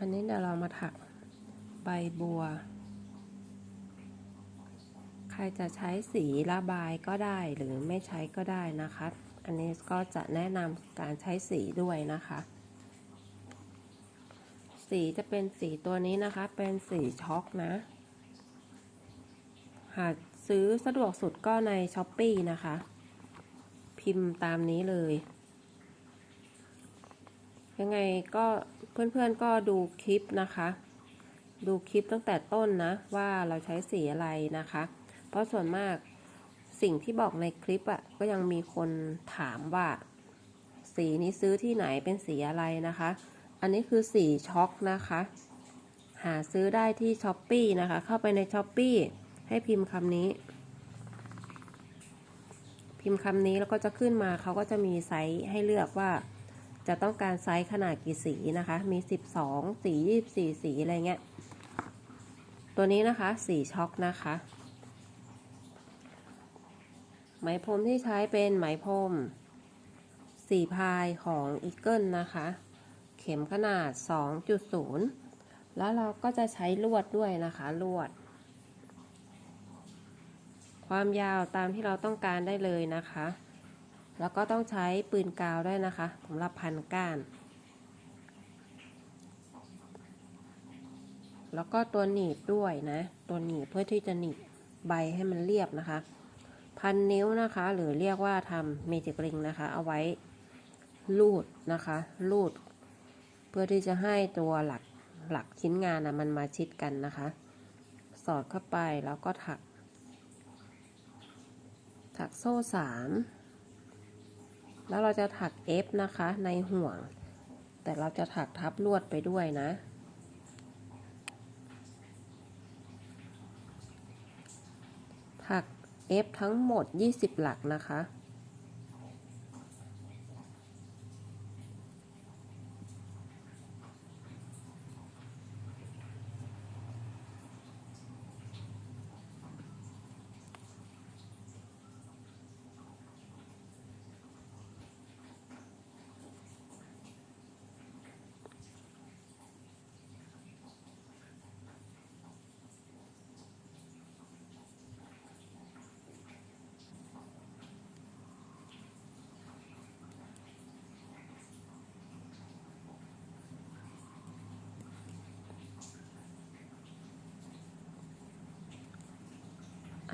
อันนี้เดี๋ยวเรามาถักใบบัว ใครจะใช้สีระบายก็ได้หรือไม่ใช้ก็ได้นะคะ อันนี้ก็จะแนะนำการใช้สีด้วยนะคะ สีจะเป็นสีตัวนี้นะคะ เป็นสีช็อกนะ หากซื้อสะดวกสุดก็ในช้อปปีนะคะ พิมพ์ตามนี้เลย ยังไงก็เพื่อนๆก็ดูคลิปนะคะ ดูคลิปตั้งแต่ต้นนะ ว่าเราใช้สีอะไรนะคะ เพราะส่วนมากสิ่งที่บอกในคลิปอะ่ะก็ยังมีคนถามว่า สีนี้ซื้อที่ไหนเป็นสีอะไรนะคะ อันนี้คือสีช็อกนะคะ หาซื้อได้ที่ช้อปปีนะคะ เข้าไปในช้อปปีให้พิมพ์คำนี้ พิมพ์คำนี้แล้วก็จะขึ้นมาเขาก็จะมีไซส์ให้เลือกว่า จะต้องการไซส์ขนาดกี่สีนะคะ มี 12 สี 24 สีอะไรเงี้ย ตัวนี้นะคะ สีช็อกนะคะ ไหมพรมที่ใช้เป็นไหมพรมสีพายของอีเกิลนะคะ เข็มขนาด 2.0 แล้วเราก็จะใช้ลวดด้วยนะคะลวด ความยาวตามที่เราต้องการได้เลยนะคะ แล้วก็ต้องใช้ปืนกาวด้วยนะคะสำหรับพันก้าน แล้วก็ตัวหนีบด้วยนะ ตัวหนีบเพื่อที่จะหนีบใบให้มันเรียบนะคะ พันนิ้วนะคะ หรือเรียกว่าทำเมจิกริงนะคะ เอาไว้ลูดนะคะ ลูด เพื่อที่จะให้ตัวหลักหลักชิ้นงานนะมันมาชิดกันนะคะ สอดเข้าไปแล้วก็ถัก ถักโซ่สาม แล้วเราจะถัก F นะคะในห่วง แต่เราจะถักทับลวดไปด้วยนะ ถัก F ทั้งหมด 20 หลักนะคะ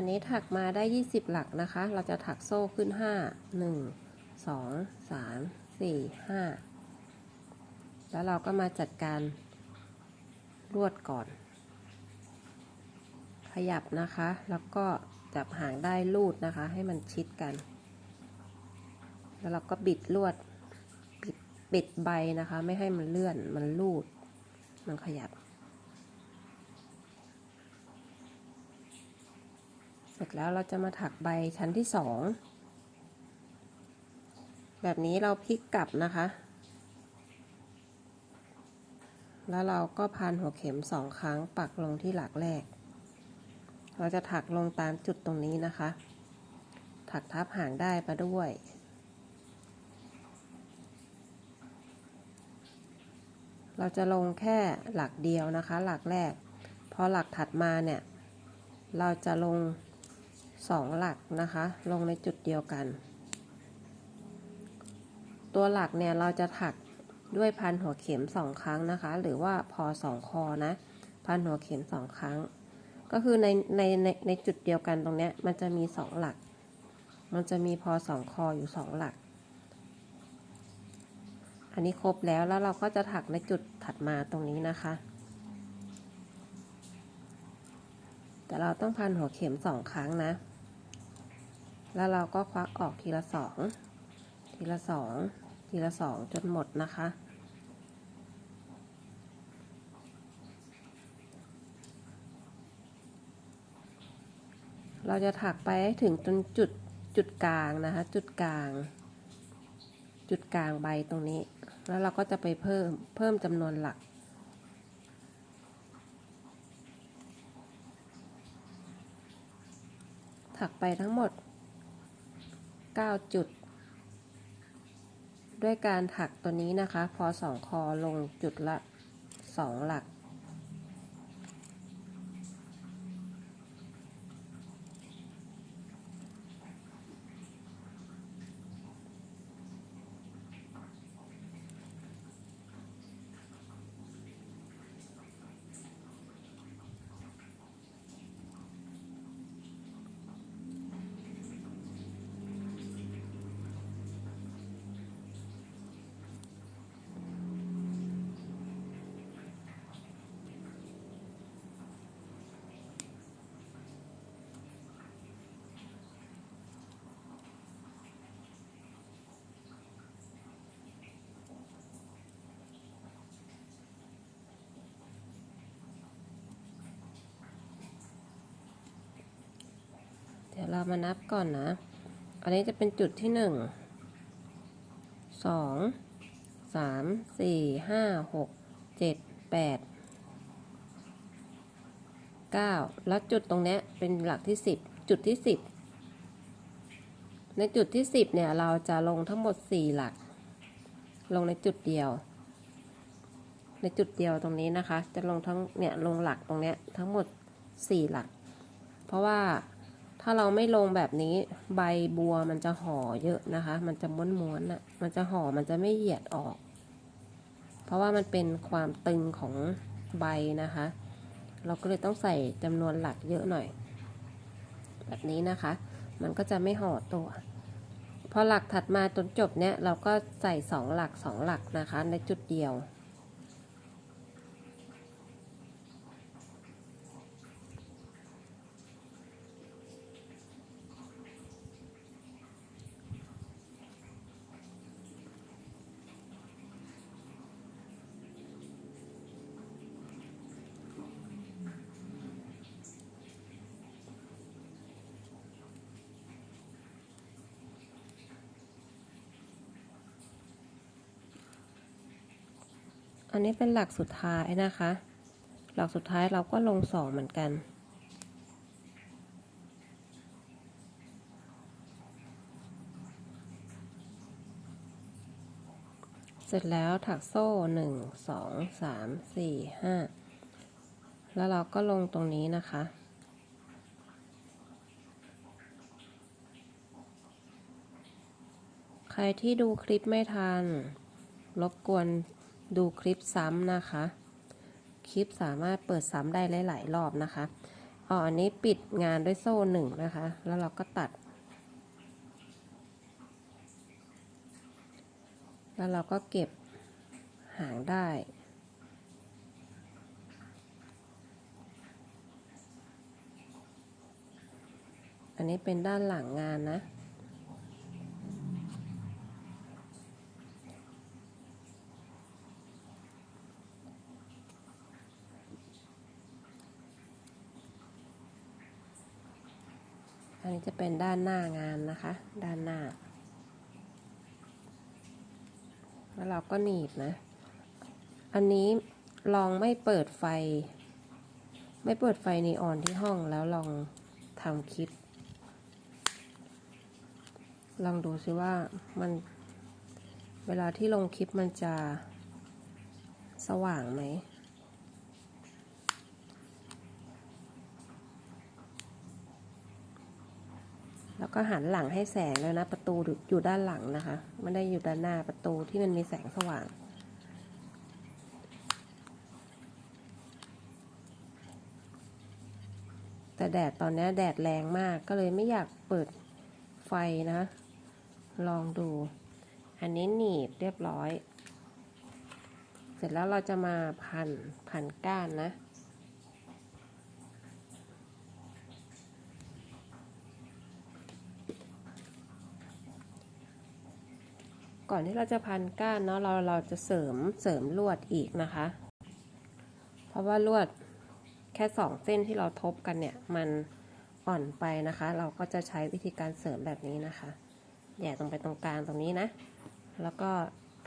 อันนี้ถักมาได้ 20 หลักนะคะ เราจะถักโซ่ขึ้น 5 1 2 3 4 5 แล้วเราก็มาจัดการลวดก่อน ขยับนะคะ แล้วก็จับหางได้ลูดนะคะ ให้มันชิดกัน แล้วเราก็บิดลวดบิดบิดใบนะคะ ไม่ให้มันเลื่อน มันลูด มันขยับ สร็จแล้วเราจะมาถักใบชั้นที่สองแบบนี้เราพลิกกลับนะคะ แล้วเราก็พันหัวเข็มสองครั้งปักลงที่หลักแรก เราจะถักลงตามจุดตรงนี้นะคะ ถักทับหางได้มาด้วย เราจะลงแค่หลักเดียวนะคะ หลักแรก พอหลักถัดมาเนี่ย เราจะลง สองหลักนะคะ ลงในจุดเดียวกัน ตัวหลักเนี่ยเราจะถักด้วยพันหัวเข็มสองครั้งนะคะ หรือว่าพอสองคอนะ พันหัวเข็มสองครั้ง ก็คือในในในในจุดเดียวกันตรงเนี้ยมันจะมีสองหลัก มันจะมีพอสองคออยู่สองหลัก อันนี้ครบแล้วแล้วเราก็จะถักในจุดถัดมาตรงนี้นะคะ แต่เราต้องพันหัวเข็มสองครั้งนะ แล้วเราก็ควักออกทีละสองทีละสองทีละสองจนหมดนะคะ เราจะถักไปให้ถึงจนจุดจุดกลางนะคะ จุดกลาง จุดกลางใบตรงนี้ แล้วเราก็จะไปเพิ่มเพิ่มจำนวนหลักถักไปทั้งหมด 9 จุด ด้วยการถักตัวนี้นะคะ พอสองคอลงจุดละสองหลัก เรามานับก่อนนะ อันนี้จะเป็นจุดที่หนึ่งสองสามสี่ห้าหกเจ็ดแปดเก้าแล้วจุดตรงนี้เป็นหลักที่สิบจุดที่สิบในจุดที่สิบเนี่ยเราจะลงทั้งหมดสี่หลัก ลงในจุดเดียว ในจุดเดียวตรงนี้นะคะ จะลงทั้งเนี่ยลงหลักตรงเนี้ยทั้งหมดสี่หลัก เพราะว่า ถ้าเราไม่ลงแบบนี้ใบบัวมันจะห่อเยอะนะคะ มันจะม้วนๆน่ะ มันจะห่อมันจะไม่เหยียดออก เพราะว่ามันเป็นความตึงของใบนะคะ เราก็เลยต้องใส่จำนวนหลักเยอะหน่อย แบบนี้นะคะ มันก็จะไม่ห่อตัว พอหลักถัดมาจนจบเนี้ยเราก็ใส่สองหลักสองหลักนะคะในจุดเดียว อันนี้เป็นหลักสุดท้ายนะคะ หลักสุดท้ายเราก็ลงสองเหมือนกัน เสร็จแล้วถักโซ่หนึ่งสองสามสี่ห้าแล้วเราก็ลงตรงนี้นะคะใครที่ดูคลิปไม่ทัน รบกวน ดูคลิปซ้ำนะคะ คลิปสามารถเปิดซ้ำได้หลาย ๆ รอบนะคะอ๋ออันนี้ปิดงานด้วยโซ่หนึ่งนะคะ แล้วเราก็ตัด แล้วเราก็เก็บหางได้อันนี้เป็นด้านหลังงานนะ อันนี้จะเป็นด้านหน้างานนะคะ ด้านหน้า แล้วเราก็หนีบนะ อันนี้ลองไม่เปิดไฟ ไม่เปิดไฟนีออนที่ห้องแล้วลองทำคลิป ลองดูซิว่ามันเวลาที่ลงคลิปมันจะสว่างไหม แล้วก็หันหลังให้แสงเลยนะ ประตูอยู่ด้านหลังนะคะไม่ได้อยู่ด้านหน้าประตูที่มันมีแสงสว่าง แต่แดดตอนนี้แดดแรงมากก็เลยไม่อยากเปิดไฟนะ ลองดู อันนี้หนีบเรียบร้อย เสร็จแล้วเราจะมาพันพันก้านนะ ก่อนที่เราจะพันก้านเนาะเราเราจะเสริมเสริมลวดอีกนะคะ เพราะว่าลวดแค่สองเส้นที่เราทบกันเนี่ยมันอ่อนไปนะคะ เราก็จะใช้วิธีการเสริมแบบนี้นะคะแย่ตรงไปตรงกลางตรงนี้นะ แล้วก็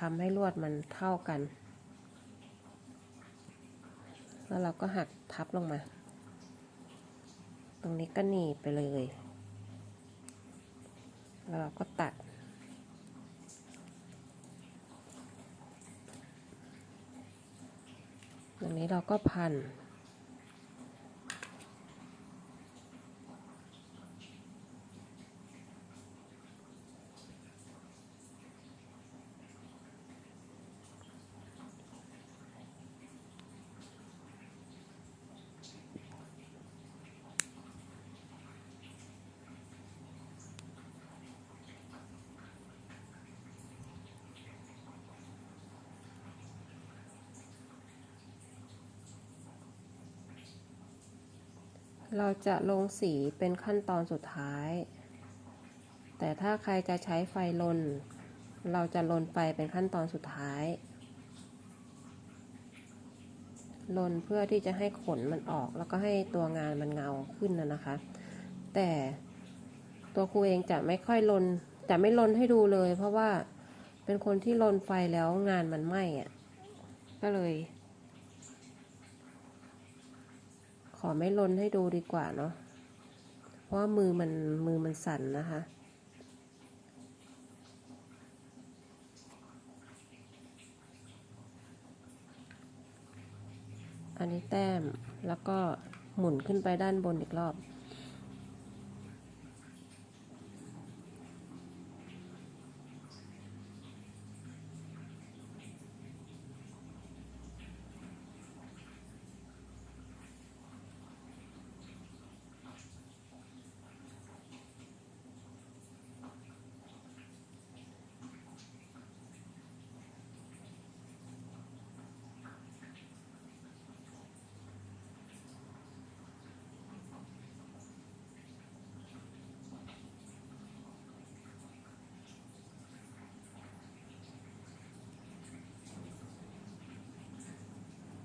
ทำให้ลวดมันเท่ากัน แล้วเราก็หักทับลงมา ตรงนี้ก็หนีบไปเลย แล้วเราก็ตัด รงนี้เราก็พัน เราจะลงสีเป็นขั้นตอนสุดท้าย แต่ถ้าใครจะใช้ไฟลน เราจะลนไปเป็นขั้นตอนสุดท้าย ลนเพื่อที่จะให้ขนมันออกแล้วก็ให้ตัวงานมันเงาขึ้นนะนะคะ แต่ตัวครูเองจะไม่ค่อยลน จะไม่ลนให้ดูเลย เพราะว่าเป็นคนที่ลนไฟแล้วงานมันไหม้อะก็เลย ขอไม่ล้นให้ดูดีกว่าเนาะ เพราะมือมันมือมันสั่นนะคะ อันนี้แต้มแล้วก็หมุนขึ้นไปด้านบนอีกรอบ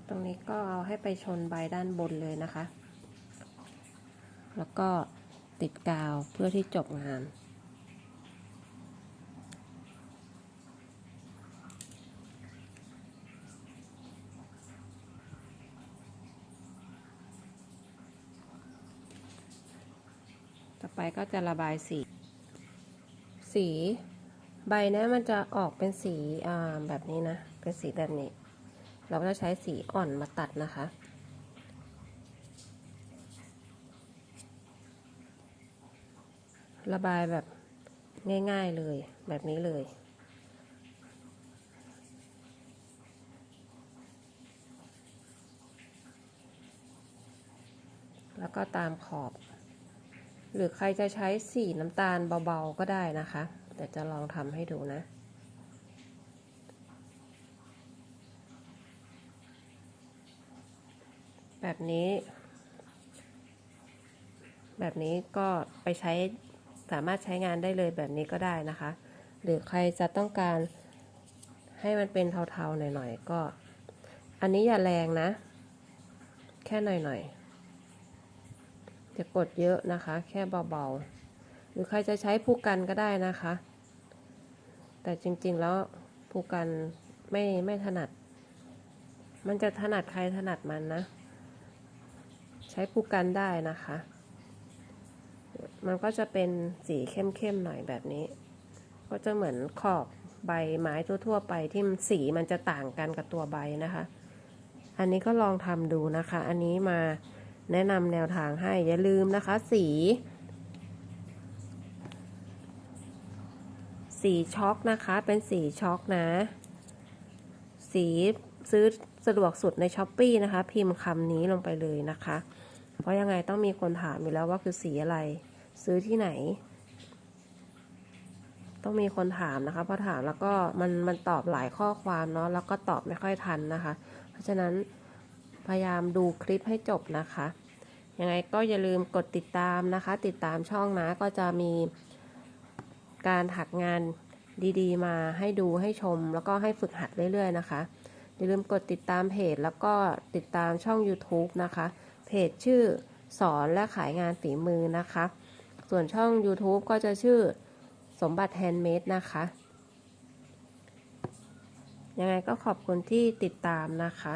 ตรงนี้ก็เอาให้ไปชนใบด้านบนเลยนะคะ แล้วก็ติดกาวเพื่อที่จบงานต่อไปก็จะระบายสี สีใบนี้มันจะออกเป็นสีแบบนี้นะ เป็นสีแบบนี้ เราก็จะใช้สีอ่อนมาตัดนะคะ ระบายแบบง่ายๆเลยแบบนี้เลยแล้วก็ตามขอบ หรือใครจะใช้สีน้ำตาลเบาๆก็ได้นะคะ แต่จะลองทำให้ดูนะ แบบนี้ แบบนี้ก็ไปใช้สามารถใช้งานได้เลยแบบนี้ก็ได้นะคะ หรือใครจะต้องการให้มันเป็นเทาๆหน่อยๆก็ อันนี้อย่าแรงนะ แค่หน่อยๆจะกดเยอะนะคะ แค่เบาๆ หรือใครจะใช้ผู้กันก็ได้นะคะ แต่จริงๆแล้วผู้กันไม่ไม่ถนัด มันจะถนัดใครถนัดมันนะ ช้ผู้กันได้นะคะ มันก็จะเป็นสีเข้มๆหน่อยแบบนี้ ก็จะเหมือนขอบใบไม้ทั่วๆไปที่สีมันจะต่างกันกับตัวใบนะคะ อันนี้ก็ลองทำดูนะคะ อันนี้มาแนะนำแนวทางให้อย่าลืมนะคะ สี สีช็อกนะคะ เป็นสีช็อกนะ สีซื้อสะดวกสุดในช้อปปีนะคะ พิมพ์คำนี้ลงไปเลยนะคะ เพราะยังไงต้องมีคนถามอยู่แล้วว่าคือสีอะไร ซื้อที่ไหน ต้องมีคนถามนะคะพอถามแล้วก็มันมันตอบหลายข้อความเนาะแล้วก็ตอบไม่ค่อยทันนะคะ เพราะฉะนั้นพยายามดูคลิปให้จบนะคะยังไงก็อย่าลืมกดติดตามนะคะ ติดตามช่องนะก็จะมีการถักงานดีๆ มาให้ดูให้ชม แล้วก็ให้ฝึกหัดเรื่อยๆนะคะ อย่าลืมกดติดตามเพจแล้วก็ติดตามช่อง YouTube นะคะ เพจชื่อสอนและขายงานฝีมือนะคะ ส่วนช่อง YouTube ก็จะชื่อสมบัติแฮนด์เมดนะคะ ยังไงก็ขอบคุณที่ติดตามนะคะ